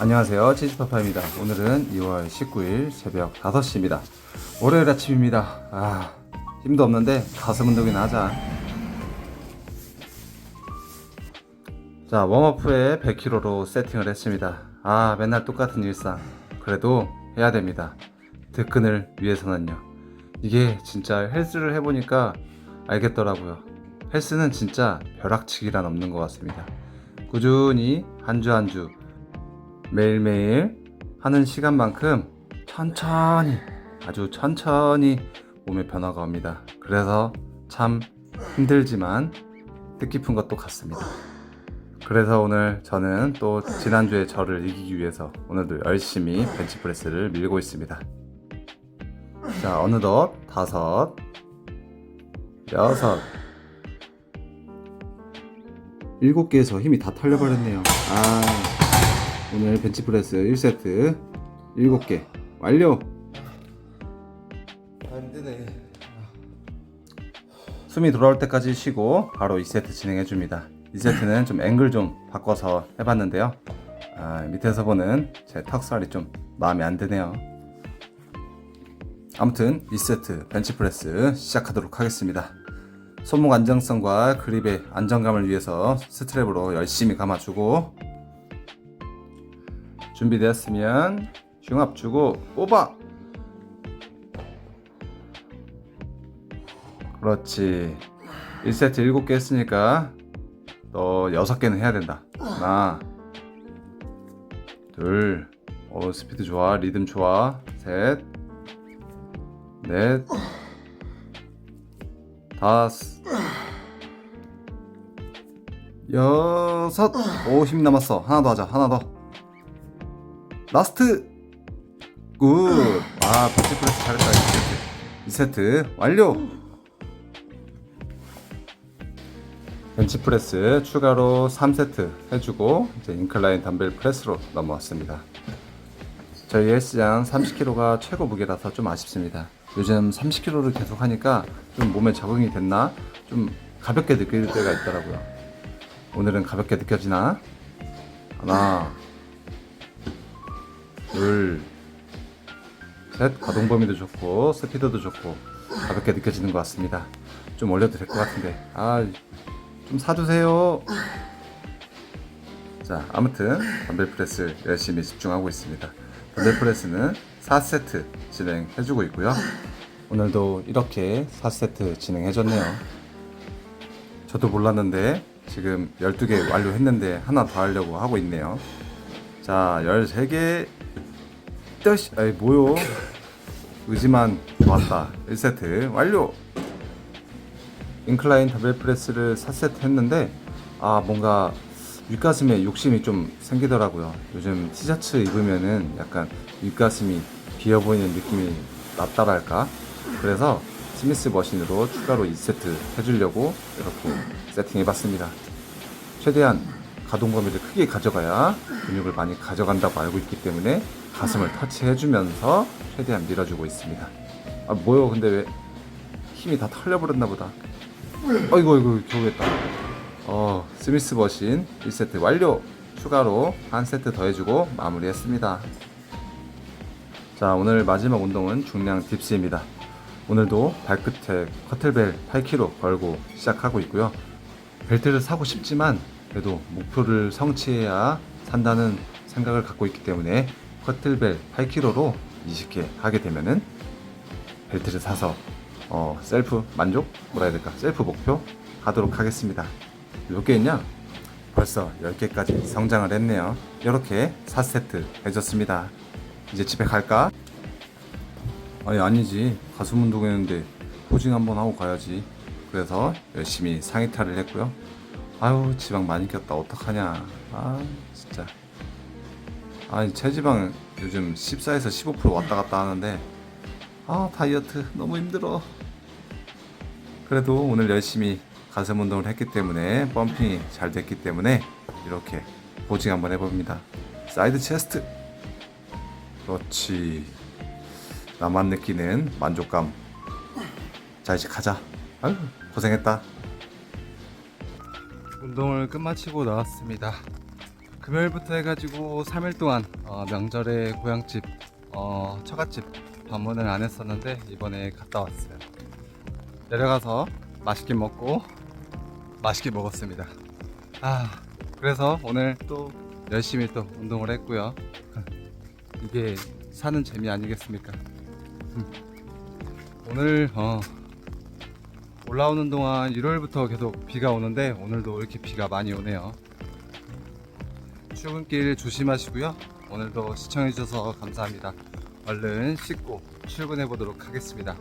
안녕하세요. 치즈파파입니다. 오늘은 2월 19일 새벽 5시입니다. 월요일 아침입니다. 아 힘도 없는데 가슴 운동이나 하자. 자 웜업 후에 100kg로 세팅을 했습니다. 아 맨날 똑같은 일상. 그래도 해야 됩니다. 득근을 위해서는요. 이게 진짜 헬스를 해보니까 알겠더라고요. 헬스는 진짜 벼락치기란 없는 것 같습니다. 꾸준히 한 주 한주 매일매일 하는 시간만큼 천천히 아주 천천히 몸에 변화가 옵니다. 그래서 참 힘들지만 뜻깊은 것도 같습니다. 그래서 오늘 저는 또 지난주에 저를 이기기 위해서 오늘도 열심히 벤치프레스를 밀고 있습니다. 자, 어느덧 다섯, 여섯, 일곱 개에서 힘이 다 털려버렸네요. 아. 오늘 벤치프레스 1세트 7개 완료! 안되네. 숨이 돌아올 때까지 쉬고 바로 2세트 진행해 줍니다. 2세트는 좀 앵글 좀 바꿔서 해봤는데요. 아, 밑에서 보는 제 턱살이 좀 마음에 안 드네요. 아무튼 2세트 벤치프레스 시작하도록 하겠습니다. 손목 안정성과 그립의 안정감을 위해서 스트랩으로 열심히 감아주고 준비되었으면 흉압 주고 뽑아. 그렇지. 1세트 7개 했으니까 너 6개는 해야 된다. 하나 둘 어, 스피드 좋아 리듬 좋아. 셋넷 다섯 여섯. 오 힘 남았어. 하나 더 하자. 하나 더 라스트. 굿아 벤치프레스 잘했다 2세트. 2세트. 완료. 벤치프레스 추가로 3세트 해주고 이제 인클라인 덤벨 프레스로 넘어왔습니다. 저희 헬스장 30kg가 최고 무게라서 좀 아쉽습니다. 요즘 30kg를 계속 하니까 좀 몸에 적응이 됐나? 좀 가볍게 느낄 때가 있더라고요. 오늘은 가볍게 느껴지나? 하나 둘, 셋 가동 범위도 좋고 스피드도 좋고 가볍게 느껴지는 것 같습니다. 좀 올려도 될 것 같은데 아좀 사주세요. 자 아무튼 덤벨 프레스 열심히 집중하고 있습니다. 덤벨 프레스는 4세트 진행해주고 있고요. 오늘도 이렇게 4세트 진행해줬네요. 저도 몰랐는데 지금 12개 완료했는데 하나 더 하려고 하고 있네요. 자 13개 뜨시 아이 뭐요? 의지만 좋았다. 1세트 완료! 인클라인 더블 프레스를 4세트 했는데 아 뭔가 윗가슴에 욕심이 좀 생기더라고요. 요즘 티셔츠 입으면은 약간 윗가슴이 비어 보이는 느낌이 낫다랄까? 그래서 스미스 머신으로 추가로 2세트 해주려고 이렇게 세팅해 봤습니다. 최대한 가동 범위를 크게 가져가야 근육을 많이 가져간다고 알고 있기 때문에 가슴을 터치해주면서 최대한 밀어주고 있습니다. 아 뭐요? 근데 왜 힘이 다 털려버렸나 보다. 어이구 어이구 겨우 했다. 어 스미스 머신 1세트 완료. 추가로 한 세트 더 해주고 마무리했습니다. 자 오늘 마지막 운동은 중량 딥스입니다. 오늘도 발끝에 커틀벨 8kg 걸고 시작하고 있고요. 벨트를 사고 싶지만 그래도 목표를 성취해야 산다는 생각을 갖고 있기 때문에 커틀벨 8kg로 20개 하게 되면은 벨트를 사서 어, 셀프 만족 뭐라 해야 될까 셀프 목표 하도록 하겠습니다. 몇개 했냐? 벌써 10개까지 성장을 했네요. 이렇게 4세트 해줬습니다. 이제 집에 갈까? 아니 아니지 가슴 운동했는데 포징 한번 하고 가야지. 그래서 열심히 상의탈을 했고요. 아유 지방 많이 꼈다 어떡하냐. 아 진짜. 아니 체지방 요즘 14에서 15% 왔다 갔다 하는데 아 다이어트 너무 힘들어. 그래도 오늘 열심히 가슴 운동을 했기 때문에 펌핑이 잘 됐기 때문에 이렇게 포징 한번 해봅니다. 사이드 체스트. 그렇지. 나만 느끼는 만족감. 자 이제 가자. 아유 고생했다. 운동을 끝마치고 나왔습니다 금요일부터 해가지고 3일 동안 어, 명절에 고향집, 어, 처갓집 방문을 안 했었는데 이번에 갔다 왔어요. 내려가서 맛있게 먹고 맛있게 먹었습니다. 아, 그래서 오늘 또 열심히 또 운동을 했고요. 이게 사는 재미 아니겠습니까? 음. 오늘 어, 올라오는 동안 일요일부터 계속 비가 오는데 오늘도 이렇게 비가 많이 오네요. 출근길 조심하시고요. 오늘도 시청해주셔서 감사합니다. 얼른 씻고 출근해 보도록 하겠습니다.